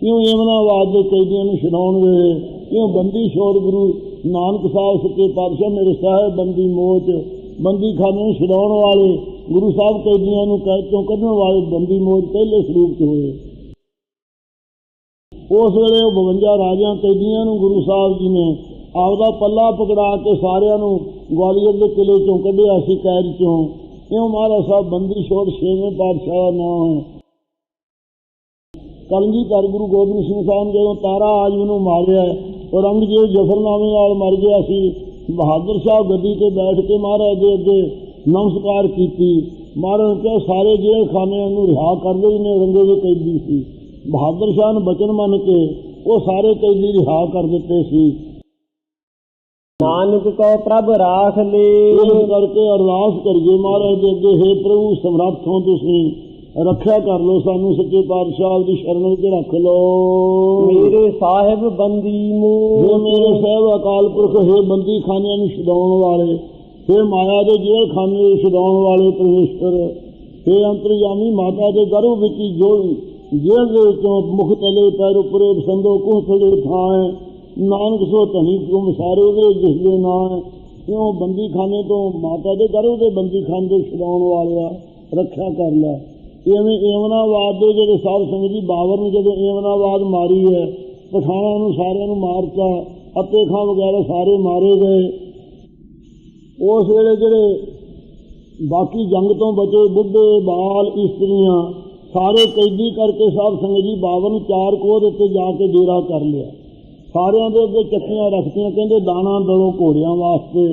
ਕਿਉਂ ਯਮਨਾਬਾਦ ਦੇ ਕੈਦੀਆਂ ਨੂੰ ਛਡਾਉਣ ਵੇਲੇ ਕਿਉਂ ਬੰਦੀ ਛੋੜ ਗੁਰੂ ਨਾਨਕ ਸਾਹਿਬ ਸੱਚੇ ਪਾਤਸ਼ਾਹ ਮੇਰੇ ਸਾਹਿਬ ਬੰਦੀ ਮੋਚ ਬੰਦੀ ਖਾਨੇ ਨੂੰ ਛਡਾਉਣ ਵਾਲੇ ਗੁਰੂ ਸਾਹਿਬ ਕੈਦੀਆਂ ਨੂੰ ਕੈਦ ਤੋਂ ਕੱਢਣ ਵਾਲੇ ਬੰਦੀ ਮੋਚ ਪਹਿਲੇ ਸਰੂਪ 'ਚ ਹੋਏ। ਉਸ ਵੇਲੇ ਉਹ 52 ਰਾਜਿਆਂ ਕੈਦੀਆਂ ਨੂੰ ਗੁਰੂ ਸਾਹਿਬ ਜੀ ਨੇ ਆਪਦਾ ਪੱਲਾ ਪਕੜਾ ਕੇ ਸਾਰਿਆਂ ਨੂੰ ਗਵਾਲੀਅਰ ਦੇ ਕਿਲੇ ਚੋਂ ਕੱਢਿਆ ਸੀ ਕੈਦ ਚੋਂ। ਇਉਂ ਮਹਾਰਾਜ ਸਾਹਿਬ ਬੰਦੀ ਛੋੜ ਛੇਵੇਂ ਪਾਤਸ਼ਾਹ ਦਾ ਨਾਮ ਹੈ। ਕਲਗੀਧਰ ਗੁਰੂ ਗੋਬਿੰਦ ਸਿੰਘ ਸਾਹਿਬ ਨੇ ਜਦੋਂ ਤਾਰਾ ਆਜਮ ਨੂੰ ਮਾਰਿਆ ਔਰੰਗਜ਼ੇਬ ਜਫਰਨਾਮੇ ਨਾਲ ਮਰ ਗਿਆ ਸੀ। ਬਹਾਦਰ ਸ਼ਾਹ ਗੱਦੀ ਤੇ ਬੈਠ ਕੇ ਮਹਾਰਾਜ ਦੇ ਅੱਗੇ ਨਮਸਕਾਰ ਕੀਤੀ। ਮਹਾਰਾਜ ਨੇ ਕਿਹਾ ਸਾਰੇ ਜੇਲ੍ਹ ਖਾਨਿਆਂ ਨੂੰ ਰਿਹਾ ਕਰਦੇ ਨੇ ਔਰੰਗਜ਼ੇਬ ਦੇ ਕੈਦੀ ਸੀ। ਬਹਾਦਰ ਸ਼ਾਹ ਨੇ ਬਚਨ ਮੰਨ ਕੇ ਉਹ ਸਾਰੇ ਕੈਦੀ ਰਿਹਾ ਕਰ ਦਿੱਤੇ ਸੀ। ਨਾਨਕ ਕੋ ਪ੍ਰਭ ਰਾਖ ਲੇ। ਇਸ ਕਰਕੇ ਅਰਦਾਸ ਕਰੀਏ ਮਹਾਰਾਜ ਦੇ ਅੱਗੇ ਹੈ ਪ੍ਰਭੂ ਸਮਰੱਥ ਹੋ ਤੁਸੀਂ। ਰੱਖਿਆ ਕਰ ਲੋ ਸਾਨੂੰ ਸੱਚੇ ਪਾਤਸ਼ਾਹ ਦੀ ਸ਼ਰਨ ਵਿੱਚ ਰੱਖ ਲੋ ਮੇਰੇ ਸਾਹਿਬ ਬੰਦੀ ਨੂੰ ਜੋ ਮੇਰੇ ਸਾਹਿਬ ਅਕਾਲ ਪੁਰਖ ਹੈ ਬੰਦੀ ਖਾਨਿਆਂ ਨੂੰ ਛਡਾਉਣ ਵਾਲੇ ਹੈ ਮਾਇਆ ਦੇ ਜੇਲ ਖਾਨੇ ਨੂੰ ਛਡਾਉਣ ਵਾਲੇ ਪਰਮੇਸ਼ਰ ਹੈ ਅੰਤਰਜਾਮੀ ਮਾਤਾ ਦੇ ਗਰਭ ਵਿੱਚ ਜੋਈ ਜੇਲ ਦੇ ਵਿੱਚੋਂ ਮੁਖ ਤਲੇ ਪੈਰ ਉਪਰੇ ਸੰਦੋ ਕੋਹ ਥਲੇ ਥਾਂ ਨਾਨਕ ਸੋ ਧਨੀ ਤੁਮ ਸਾਰੇ ਉਹਦੇ ਜਿਸ ਦੇ ਨਾਂ ਕਿਉਂ ਬੰਦੀ ਖਾਨੇ ਤੋਂ ਮਾਤਾ ਦੇ ਗਰਭ ਦੇ ਬੰਦੀ ਖਾਨੇ ਦੇ ਛਡਾਉਣ ਵਾਲਿਆ ਰੱਖਿਆ ਕਰ ਲੈ। ਇਵੇਂ ਏਮਨਾਬਾਦ ਦੇ ਜਿਹੜੇ ਸਾਧ ਸੰਗਤ ਜੀ ਬਾਬਰ ਨੇ ਜਦੋਂ ਏਮਨਾਬਾਦ ਮਾਰੀ ਹੈ, ਪਠਾਣਾਂ ਨੂੰ ਸਾਰਿਆਂ ਨੂੰ ਮਾਰਤਾ, ਅੱਤੇ ਖਾਂ ਵਗੈਰਾ ਸਾਰੇ ਮਾਰੇ ਗਏ। ਉਸ ਵੇਲੇ ਜਿਹੜੇ ਬਾਕੀ ਜੰਗ ਤੋਂ ਬਚੇ ਬੁੱਢੇ, ਬਾਲ, ਇਸਤਰੀਆਂ, ਸਾਰੇ ਕੈਦੀ ਕਰਕੇ ਸਾਧ ਸੰਗਤ ਜੀ ਬਾਬਰ ਨੂੰ ਚਾਰ ਕੋਹ ਦੇ ਉੱਤੇ ਜਾ ਕੇ ਡੇਰਾ ਕਰ ਲਿਆ। ਸਾਰਿਆਂ ਦੇ ਅੱਗੇ ਚੱਕੀਆਂ ਰੱਖਤੀਆਂ, ਕਹਿੰਦੇ ਦਾਣਾ ਦਲੋ ਘੋੜਿਆਂ ਵਾਸਤੇ।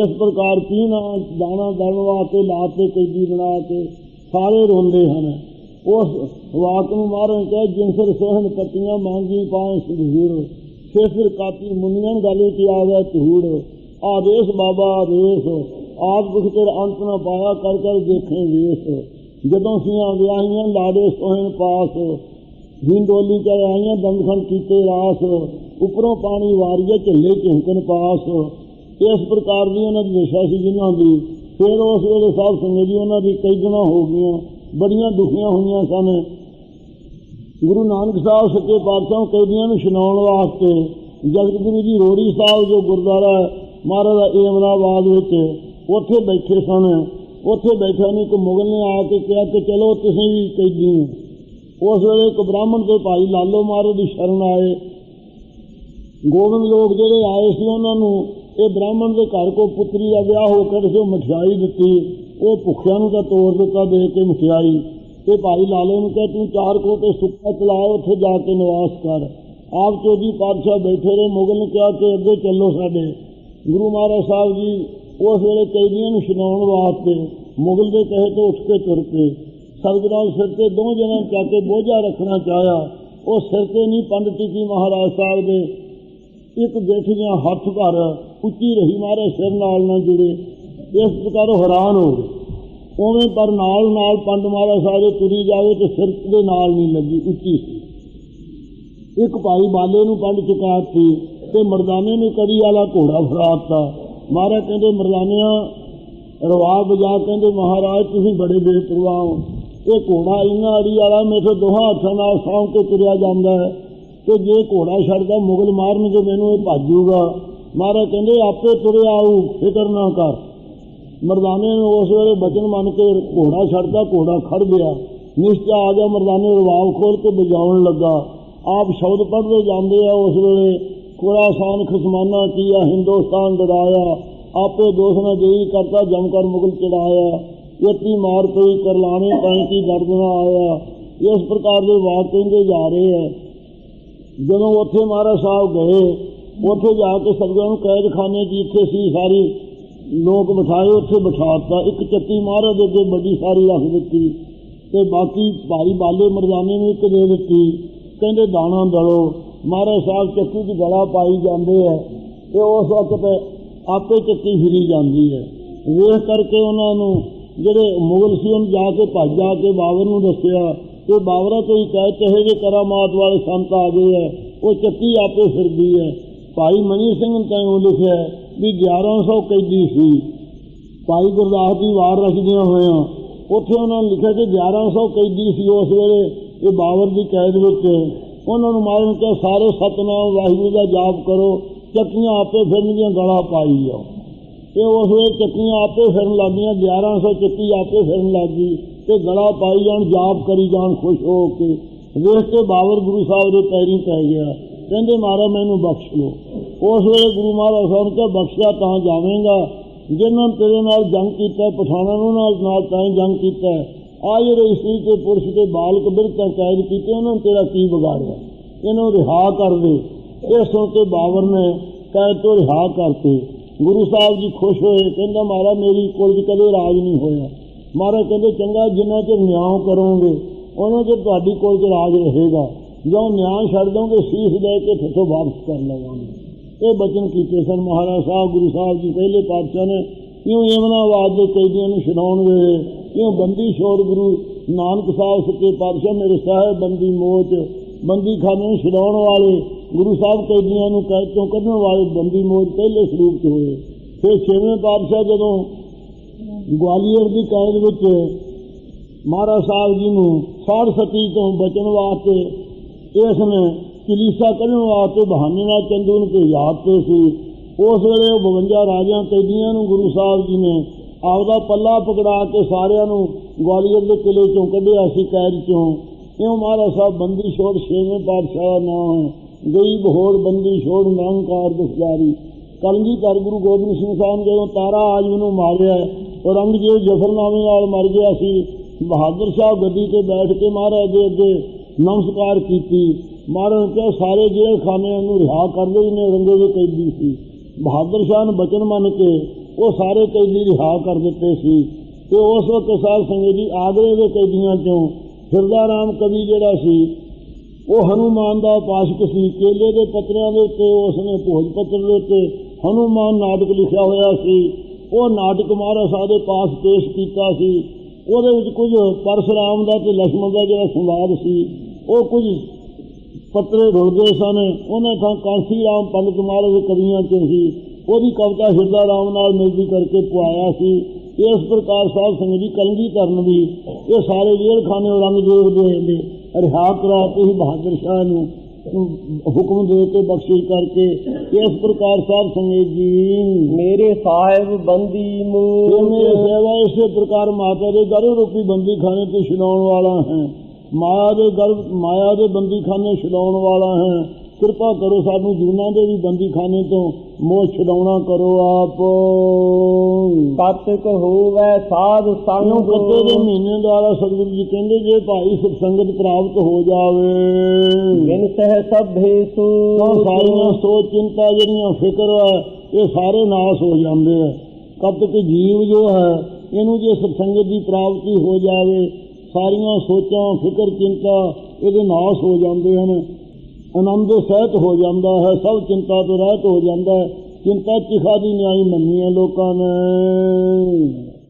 ਇਸ ਪ੍ਰਕਾਰ ਪੀਣਾ, ਦਾਣਾ ਦਲਣ ਵਾਸਤੇ ਲਾਤੇ ਕੈਦੀ ਬਣਾ ਕੇ। ਸਾਰੇ ਰੋਂਦੇ ਹਨ। ਉਸ ਵਾਕ ਨੂੰ ਮਾਰਨ ਕਹੇ ਜਿਨਸਰ ਸੋਹਣ ਪੱਟੀਆਂ ਮੰਗੀ ਪਾਏ ਸੁਧੂਰ ਸਿਰ ਫਿਰ ਕਾਤੀ ਮੁੰਨੀਆਂ ਗਾਲੀ ਵਿੱਚ ਆਵੇ ਧੂੜ। ਆਦੇਸ਼ ਬਾਬਾ, ਆਦੇਸ਼, ਆਪ ਕੁਛ ਤੇਰਾ ਅੰਤ ਨਾ ਪਾਇਆ ਕਰ ਕਰ ਦੇਖੇ ਵੇਸ ਜਦੋਂ ਸੀਆਂ ਵਿਆਹੀਆਂ, ਲਾੜੇ ਸੋਹਣ ਪਾਸ ਹਿੰਦੋਲੀ ਚ ਆਈਆਂ ਦੰਦਖਣ ਕੀਤੇ ਰਾਸ, ਉੱਪਰੋਂ ਪਾਣੀ ਵਾਰੀਏ, ਝੱਲੇ ਝਿੰਕਣ ਪਾਸ। ਇਸ ਪ੍ਰਕਾਰ ਦੀ ਉਹਨਾਂ ਦੀ ਦਸ਼ਾ ਸੀ, ਜਿਨ੍ਹਾਂ ਦੀ ਫਿਰ ਉਸ ਵੇਲੇ ਸਾਧ ਸੰਗਤ ਜੀ ਉਹਨਾਂ ਦੀ ਕਈ ਦਿਨਾਂ ਹੋ ਗਈਆਂ ਬੜੀਆਂ ਦੁਖੀਆਂ ਹੋਈਆਂ ਸਨ। ਗੁਰੂ ਨਾਨਕ ਸਾਹਿਬ ਸੱਚੇ ਪਾਤਸ਼ਾਹ ਕੈਦੀਆਂ ਨੂੰ ਸੁਣਾਉਣ ਵਾਸਤੇ ਜਗਤਗੁਰੂ ਜੀ ਰੋੜੀ ਸਾਹਿਬ ਜੋ ਗੁਰਦੁਆਰਾ ਹੈ, ਮਹਾਰਾਜ ਦਾ ਏਮਨਾਬਾਦ ਵਿੱਚ ਉੱਥੇ ਬੈਠੇ ਸਨ। ਉੱਥੇ ਬੈਠਿਆਂ ਨੂੰ ਇੱਕ ਮੁਗਲ ਨੇ ਆ ਕੇ ਕਿਹਾ ਕਿ ਚਲੋ ਤੁਸੀਂ ਵੀ ਕੈਦੀ ਹੋ ਉਸ ਵੇਲੇ ਇੱਕ ਬ੍ਰਾਹਮਣ ਦੇ ਭਾਈ ਲਾਲੋ ਮਹਾਰਾਜ ਦੀ ਸ਼ਰਨ ਆਏ। ਗੋਬਿੰਦ ਲੋਕ ਜਿਹੜੇ ਆਏ ਸੀ ਉਹਨਾਂ ਨੂੰ ਇਹ ਬ੍ਰਾਹਮਣ ਦੇ ਘਰ ਕੋ ਪੁੱਤਰੀ ਦਾ ਵਿਆਹ ਹੋ ਕੇ ਸੀ ਮਠਿਆਈ ਦਿੱਤੀ। ਉਹ ਭੁੱਖਿਆਂ ਨੂੰ ਤਾਂ ਤੋੜ ਦਿੱਤਾ, ਦੇ ਕੇ ਮਠਿਆਈ। ਤੇ ਭਾਈ ਲਾਲੇ ਨੂੰ ਕਹੇ, ਤੂੰ ਚਾਰ ਕੋ ਤੇ ਸੁੱਕਾ ਚਲਾ ਉੱਥੇ ਜਾ ਕੇ ਨਿਵਾਸ ਕਰ। ਆਪ ਚੋਜੀ ਪਾਤਸ਼ਾਹ ਬੈਠੇ ਰਹੇ, ਮੁਗਲ ਨੇ ਕਿਹਾ ਕਿ ਅੱਗੇ ਚੱਲੋ ਸਾਡੇ। ਗੁਰੂ ਮਹਾਰਾਜ ਸਾਹਿਬ ਜੀ ਉਸ ਵੇਲੇ ਕੈਦੀਆਂ ਨੂੰ ਛਡਾਉਣ ਵਾਸਤੇ ਮੁਗਲ ਦੇ ਕਹੇ ਤੋਂ ਉੱਠ ਕੇ ਤੁਰ ਪਏ। ਸਰਗਰਾਜ ਸਿਰ ਤੇ ਦੋ ਜਣਾਂ ਚੱਕ ਕੇ ਬੋਝਾ ਰੱਖਣਾ ਚਾਹਿਆ। ਉਹ ਸਿਰ ਤੇ ਨਹੀਂ, ਪੰਡਤ ਜੀ ਮਹਾਰਾਜ ਸਾਹਿਬ ਦੇ ਇੱਕ ਗਿੱਠ ਜਾਂ ਹੱਥ ਭਰ ਉੱਚੀ ਰਹੀ ਮਾਰੇ ਸਿਰ ਨਾਲ ਨਾ ਜੁੜੇ, ਇਸ ਪ੍ਰਕਾਰ ਹੈਰਾਨ ਹੋ ਗਏ। ਉਵੇਂ ਪਰ ਨਾਲ ਨਾਲ ਪੰਡ ਮਹਾਰਾਜ ਸਾਹਿਬ ਦੇ ਤੁਰੀ ਜਾਵੇ ਤੇ ਸਿਰ ਦੇ ਨਾਲ ਨਹੀਂ ਲੱਗੀ, ਉੱਚੀ ਸੀ। ਇੱਕ ਭਾਈ ਬਾਲੇ ਨੂੰ ਪੰਡ ਚੁਕਾਤੀ ਤੇ ਮਰਦਾਨੇ ਨੂੰ ਕੜੀ ਵਾਲਾ ਘੋੜਾ ਫਰਾਤਾ ਮਹਾਰਾਜ ਕਹਿੰਦੇ, ਮਰਦਾਨਿਆਂ, ਰਵਾਬ ਬਜਾ ਕਹਿੰਦੇ, ਮਹਾਰਾਜ, ਤੁਸੀਂ ਬੜੇ ਬੇਪਰਵਾਹ ਹੋ। ਇਹ ਘੋੜਾ ਇੰਨਾ ਅੜੀ ਵਾਲਾ ਮੇਰੇ ਦੋਹਾਂ ਹੱਥਾਂ ਨਾਲ ਸਾਂਭ ਕੇ ਤੁਰਿਆ ਜਾਂਦਾ ਹੈ। ਤੇ ਜੇ ਘੋੜਾ ਛੱਡਦਾ, ਮੁਗਲ ਮਾਰਨਗੇ ਮੈਨੂੰ ਇਹ ਭਾਜੂਗਾ। ਮਹਾਰਾਜ ਕਹਿੰਦੇ, ਆਪੇ ਤੁਰਿਆ ਆਊ, ਫਿਕਰ ਨਾ ਕਰ। ਮਰਦਾਨੇ ਨੇ ਉਸ ਵੇਲੇ ਬਚਨ ਮੰਨ ਕੇ ਘੋੜਾ ਛੱਡਦਾ, ਘੋੜਾ ਖੜ ਗਿਆ। ਨਿਸ਼ਚਾ ਆ ਗਿਆ, ਮਰਦਾਨੇ ਰਵਾਬ ਖੋਲ ਕੇ ਵਜਾਉਣ ਲੱਗਾ। ਆਪ ਸ਼ਬਦ ਪੜ੍ਹਦੇ ਜਾਂਦੇ ਆ ਉਸ ਵੇਲੇ। ਖੁਰਾਸਾਨ ਖਸਮਾਨਾ ਕੀਆ, ਹਿੰਦੁਸਤਾਨ ਡਰਾਇਆ। ਆਪੇ ਦੋਸ਼ ਨਾ ਦੇਈ ਕਰਤਾ ਜਮ ਕਰ ਮੁਗਲ ਚੜਾਇਆ। ਯਤੀ ਮਾਰ ਪਈ, ਕਰਲਾਣੇ ਪੈਂਤੀ ਦਰਦ ਨਾ ਆਇਆ। ਇਸ ਪ੍ਰਕਾਰ ਦੇ ਵਾਕ ਕਹਿੰਦੇ ਜਾ ਰਹੇ ਆ। ਜਦੋਂ ਉੱਥੇ ਮਹਾਰਾਜ ਸਾਹਿਬ ਗਏ, ਉੱਥੇ ਜਾ ਕੇ ਸਭਨਾਂ ਨੂੰ ਕੈਦਖਾਨੇ 'ਚ ਇੱਥੇ ਸੀ ਸਾਰੀ, ਲੋਕ ਬਿਠਾਏ, ਉੱਥੇ ਬਿਠਾਤਾ, ਇੱਕ ਚੱਤੀ ਮਹਾਰਾਜ ਦੇ ਅੱਗੇ ਵੱਡੀ ਸਾਰੀ ਰੱਖ ਦਿੱਤੀ ਤੇ ਬਾਕੀ ਭਾਰੀ ਬਾਲੇ ਮਰਦਾਨੇ ਨੂੰ ਇੱਕ ਦੇ ਦਿੱਤੀ, ਕਹਿੰਦੇ ਦਾਣਾ ਦਲੋ। ਮਹਾਰਾਜ ਸਾਹਿਬ ਚੱਕੀ 'ਚ ਗਲਾ ਪਾਈ ਜਾਂਦੇ ਆ ਤੇ ਉਸ ਵਕਤ ਆਪੇ ਚੱਕੀ ਫਿਰੀ ਜਾਂਦੀ ਹੈ। ਵੇਖ ਕਰਕੇ ਉਹਨਾਂ ਨੂੰ ਜਿਹੜੇ ਮੁਗਲ ਸੀ, ਉਹਨੂੰ ਜਾ ਕੇ ਭੱਜ, ਜਾ ਕੇ ਬਾਬਰ ਨੂੰ ਦੱਸਿਆ ਕਿ ਬਾਬਰਾ ਕੋਈ ਕਹਿ ਚਾਹੇ ਜੇ ਕਰਾਮਾਤ ਵਾਲੇ ਸੰਤ ਆ ਗਏ ਹੈ ਉਹ ਚੱਕੀ ਆਪੇ ਫਿਰਦੀ ਹੈ ਭਾਈ ਮਨੀ ਸਿੰਘ ਨੇ ਉਹ ਲਿਖਿਆ ਹੈ ਵੀ 1100 ਕੈਦੀ ਸੀ। ਭਾਈ ਗੁਰਦਾਸ ਦੀ ਵਾਰ ਰਚਦਿਆਂ ਹੋਇਆਂ ਉੱਥੇ ਉਹਨਾਂ ਨੇ ਲਿਖਿਆ ਕਿ 1100 ਕੈਦੀ ਸੀ ਉਸ ਵੇਲੇ ਇਹ ਬਾਬਰ ਦੀ ਕੈਦ ਵਿੱਚ। ਉਹਨਾਂ ਨੂੰ ਮਾਰਨ ਕਿ ਸਾਰੇ ਸਤਨਾਮ, ਵਾਹਿਗੁਰੂ ਦਾ ਜਾਪ ਕਰੋ, ਚੱਕੀਆਂ ਆਪੇ ਫਿਰਨਗੀਆਂ ਗਲਾ ਪਾਈ ਜਾਓ। ਇਹ ਉਸ ਵੇਲੇ ਚੱਕੀਆਂ ਆਪੇ ਫਿਰਨ ਲੱਗੀਆਂ 1100 ਚੱਕੀ ਆਪੇ ਫਿਰਨ ਲੱਗੀ ਤੇ ਗਲਾ ਪਾਈ ਜਾਣ, ਜਾਪ ਕਰੀ ਜਾਣ, ਖੁਸ਼ ਹੋ ਕੇ। ਵੇਖ ਕੇ ਬਾਬਰ ਗੁਰੂ ਸਾਹਿਬ ਦੇ ਪੈਰੀਂ ਪੈ ਗਿਆ। ਕਹਿੰਦੇ, ਮਹਾਰਾਜ, ਮੈਨੂੰ ਬਖਸ਼ ਲਓ ਉਸ ਵੇਲੇ ਗੁਰੂ ਮਹਾਰਾਜ ਸਾਹਿਬ ਨੇ ਕਿਹਾ, ਬਖਸ਼ਿਆ ਤਾਂ ਜਾਵੇਂਗਾ। ਜਿਨ੍ਹਾਂ ਨੇ ਤੇਰੇ ਨਾਲ ਜੰਗ ਕੀਤਾ ਪਠਾਨਾਂ ਨੂੰ ਨਾਲ ਨਾਲ ਤਾਂ ਹੀ ਜੰਗ ਕੀਤਾ। ਆ ਜਿਹੜੇ ਇਸਤਰੀ ਤੇ ਪੁਰਸ਼ ਤੇ ਬਾਲਕ ਬਿਰਤਾਂ ਕੈਦ ਕੀਤੇ, ਉਹਨਾਂ ਨੇ ਤੇਰਾ ਕੀ ਵਿਗਾੜਿਆ? ਇਹਨੂੰ ਰਿਹਾ ਕਰ ਦੇ। ਇਹ ਸੁਣ ਕੇ ਬਾਬਰ ਨੇ ਕੈਦ ਤੋਂ ਰਿਹਾ ਕਰਤੇ। ਗੁਰੂ ਸਾਹਿਬ ਜੀ ਖੁਸ਼ ਹੋਏ, ਕਹਿੰਦਾ ਮਾਰਾ ਮੇਰੀ ਕੋਲ ਚ ਕਦੇ ਰਾਜ ਨਹੀਂ ਹੋਇਆ। ਮਹਾਰਾਜ ਕਹਿੰਦੇ, ਚੰਗਾ ਜਿੰਨਾ ਚਿਰ ਨਿਆਂ ਕਰੋਗੇ, ਉਹਨਾਂ ਚਿਰ ਤੁਹਾਡੀ ਕੋਲ ਚ ਰਾਜ ਰਹੇਗਾ। ਜਦੋਂ ਨਿਆਂ ਛੱਡ ਦੋਗੇ ਸੀਸ ਦੇ ਕੇ ਥੋਥੋਂ ਵਾਪਸ ਕਰ ਲਵਾਂਗੇ। ਇਹ ਬਚਨ ਕੀਤੇ ਸਨ ਮਹਾਰਾਜ ਸਾਹਿਬ, ਗੁਰੂ ਸਾਹਿਬ ਜੀ ਪਹਿਲੇ ਪਾਤਸ਼ਾਹ ਨੇ। ਇਉਂ ਯਮਨਾਬਾਦ ਦੇ ਕੈਦੀਆਂ ਨੂੰ ਛਡਾਉਣ ਵੇਲੇ ਕਿਉਂ ਬੰਦੀ ਛੋੜ ਗੁਰੂ ਨਾਨਕ ਸਾਹਿਬ ਸੱਚੇ ਪਾਤਸ਼ਾਹ, ਮੇਰੇ ਸਾਹਿਬ ਬੰਦੀ ਮੋਚ ਬੰਦੀ ਖਾਨੇ ਨੂੰ ਛਡਾਉਣ ਵਾਲੇ, ਗੁਰੂ ਸਾਹਿਬ ਕੈਦੀਆਂ ਨੂੰ ਕੈਦ ਤੋਂ ਕੱਢਣ ਵਾਲੇ ਬੰਦੀ ਮੋਚ ਪਹਿਲੇ ਸਰੂਪ 'ਚ ਹੋਏ। ਫਿਰ ਛੇਵੇਂ ਪਾਤਸ਼ਾਹ ਜਦੋਂ ਗਵਾਲੀਅਰ ਦੀ ਕੈਦ ਵਿੱਚ ਮਹਾਰਾਜ ਸਾਹਿਬ ਜੀ ਨੂੰ ਸਾੜ ਸਤੀ ਤੋਂ ਬਚਣ ਵਾਸਤੇ ਇਸ ਨੇ ਕਲੀਸਾ ਕੱਢਣ ਵਾਸਤੇ ਬਹਾਨੇ ਨਾਲ ਚੰਦੂ ਨੂੰ ਭੇਜਾ ਦਿੱਤੇ ਸੀ। ਉਸ ਵੇਲੇ ਉਹ 52 ਰਾਜਿਆਂ ਕੈਦੀਆਂ ਨੂੰ ਗੁਰੂ ਸਾਹਿਬ ਜੀ ਨੇ ਆਪਦਾ ਪੱਲਾ ਪਕੜਾ ਕੇ ਸਾਰਿਆਂ ਨੂੰ ਗਵਾਲੀਅਰ ਦੇ ਕਿਲੇ ਚੋਂ ਕੱਢਿਆ ਸੀ ਕੈਦ ਚੋਂ। ਇਉਂ ਮਹਾਰਾਜ ਸਾਹਿਬ ਬੰਦੀ ਛੋੜ ਛੇਵੇਂ ਪਾਤਸ਼ਾਹ ਦਾ ਨਾਮ ਹੈ। ਗਰੀਬ ਹੋੜ ਬੰਦੀ ਛੋੜ ਨਿਰੰਕਾਰ ਦੁਖਦਾਰੀ। ਕਲਗੀਧਰ ਗੁਰੂ ਗੋਬਿੰਦ ਸਿੰਘ ਸਾਹਿਬ ਜਦੋਂ ਤਾਰਾ ਆਜਮ ਨੂੰ ਮਾਰਿਆ ਔਰੰਗਜ਼ੇਬ ਜਫਰਨਾਮੇ ਨਾਲ ਮਰ ਗਿਆ ਸੀ। ਬਹਾਦਰ ਸ਼ਾਹ ਗੱਦੀ ਤੇ ਬੈਠ ਕੇ ਮਹਾਰਾਜ ਦੇ ਅੱਗੇ ਨਮਸਕਾਰ ਕੀਤੀ। ਮਹਾਰਾਜ ਕਿਹਾ, ਸਾਰੇ ਜੇਲ੍ਹ ਖਾਨਿਆਂ ਨੂੰ ਰਿਹਾ ਕਰ ਦਿਓ ਜਿਹਨੇ ਔਰੰਗੇ ਦੇ ਕੈਦੀ ਸੀ। ਬਹਾਦਰ ਸ਼ਾਹ ਨੇ ਬਚਨ ਮੰਨ ਕੇ ਉਹ ਸਾਰੇ ਕੈਦੀ ਰਿਹਾ ਕਰ ਦਿੱਤੇ ਸੀ। ਤੇ ਉਸ ਵਕਤ ਸਾਧ ਸੰਗਤ ਜੀ ਆਗਰੇ ਦੇ ਕੈਦੀਆਂ ਚੋਂ ਫਿਰਦਾ ਰਾਮ ਕਵੀ ਜਿਹੜਾ ਸੀ, ਉਹ ਹਨੂਮਾਨ ਦਾ ਉਪਾਸ਼ਕ ਸੀ। ਕੇਲੇ ਦੇ ਪੱਤਰਿਆਂ ਦੇ ਉੱਤੇ ਉਸ ਨੇ ਭੋਜ ਪੱਤਰ ਦੇ ਉੱਤੇ ਹਨੂਮਾਨ ਨਾਟਕ ਲਿਖਿਆ ਹੋਇਆ ਸੀ। ਉਹ ਨਾਟਕ ਮਹਾਰਾਜ ਸਾਹਿਬ ਦੇ ਪਾਸ ਪੇਸ਼ ਕੀਤਾ ਸੀ। ਉਹਦੇ ਵਿੱਚ ਕੁਝ ਪਰਸ਼ਰਾਮ ਦਾ ਤੇ ਲక్ష్మణ ਦਾ ਜਿਹੜਾ ਸੰਵਾਦ ਸੀ, ਉਹ ਕੁਝ ਪੱਤਰੇ ਰੁਲ ਗਏ ਸਨ। ਉਹਨਾਂ ਥਾਂ ਕਾਂਸੀ ਰਾਮ ਪੰਡਤ ਕੁਮਾਰ ਦੇ ਕਵੀਆਂ 'ਚ ਸੀ ਉਹਦੀ ਕਵਿਤਾ ਹਿਰਦਾ ਰਾਮ ਨਾਲ ਮਿਲਦੀ ਕਰਕੇ ਪੁਆਇਆ ਸੀ। ਇਸ ਪ੍ਰਕਾਰ ਸਾਹਿਬ ਸਿੰਘ ਜੀ ਕਲੰਗੀ ਧਰਨ ਵੀ ਇਹ ਸਾਰੇ ਜੇਲਖਾਨੇ ਔਰੰਗਜ਼ੇਬ ਦੇ ਰਿਹਾ ਕਰਾ ਹੀ ਬਹਾਦਰ ਸ਼ਾਹ ਨੂੰ। ਹੁਕਮ ਦੇ ਕੇ ਬਖਸ਼ਿਸ਼ ਕਰਕੇ ਇਸ ਪ੍ਰਕਾਰ ਸਾਧ ਸੰਗਤ ਜੀ ਮੇਰੇ ਸਾਹਿਬ ਬੰਦੀ ਮੂਚ ਮੇਰੀ ਸੇਵਾ ਇਸੇ ਪ੍ਰਕਾਰ ਮਾਤਾ ਦੇ ਗਰਭ ਰੂਪੀ ਬੰਦੀ ਖਾਨੇ ਤੋਂ ਛੁਡਾਉਣ ਵਾਲਾ ਹੈ। ਮਾਇਆ ਦੇ ਗਰਭ ਮਾਇਆ ਦੇ ਬੰਦੀ ਖਾਨੇ ਛੁਡਾਉਣ ਵਾਲਾ ਹੈ। ਕਿਰਪਾ ਕਰੋ ਸਾਨੂੰ ਜੂਨਾਂ ਦੇ ਵੀ ਬੰਦੀ ਖਾਨੇ ਤੋਂ ਮੋਹ ਛੁਡਾਉਣਾ ਕਰੋ ਆਪ। ਕਤਕ ਹੋਵੇ ਸਾਧ ਸੰਗ। ਸਾਨੂੰ ਕੱਤੇ ਦੇ ਮਹੀਨੇ ਦੁਆਰਾ ਸਤਿਗੁਰੂ ਜੀ ਕਹਿੰਦੇ ਜੇ ਭਾਈ ਸੁਖ ਸੰਗਤ ਪ੍ਰਾਪਤ ਹੋ ਜਾਵੇ। ਬਿਨ ਸਹਿ ਸਭੇ ਸੂ। ਸਾਰੀਆਂ ਸੋਚ ਚਿੰਤਾ ਜਿਹੜੀਆਂ ਫਿਕਰ ਹੈ ਇਹ ਸਾਰੇ ਨਾਸ ਹੋ ਜਾਂਦੇ ਆ। ਕਦ ਤੱਕ ਜੀਵ ਜੋ ਹੈ ਇਹਨੂੰ ਜੇ ਸਤਸੰਗਤ ਦੀ ਪ੍ਰਾਪਤੀ ਹੋ ਜਾਵੇ ਸਾਰੀਆਂ ਸੋਚਾਂ ਫਿਕਰ ਚਿੰਤਾ ਇਹਦੇ ਨਾਸ ਹੋ ਜਾਂਦੇ ਹਨ। ਆਨੰਦ ਸਹਿਤ ਹੋ ਜਾਂਦਾ ਹੈ, ਸਭ ਚਿੰਤਾ ਤੋਂ ਰਹਿਤ ਹੋ ਜਾਂਦਾ ਹੈ। ਚਿੰਤਾ ਚਿਖਾ ਦੀ ਨਿਆਈ ਮੰਨੀ ਹੈ ਲੋਕਾਂ ਨੇ।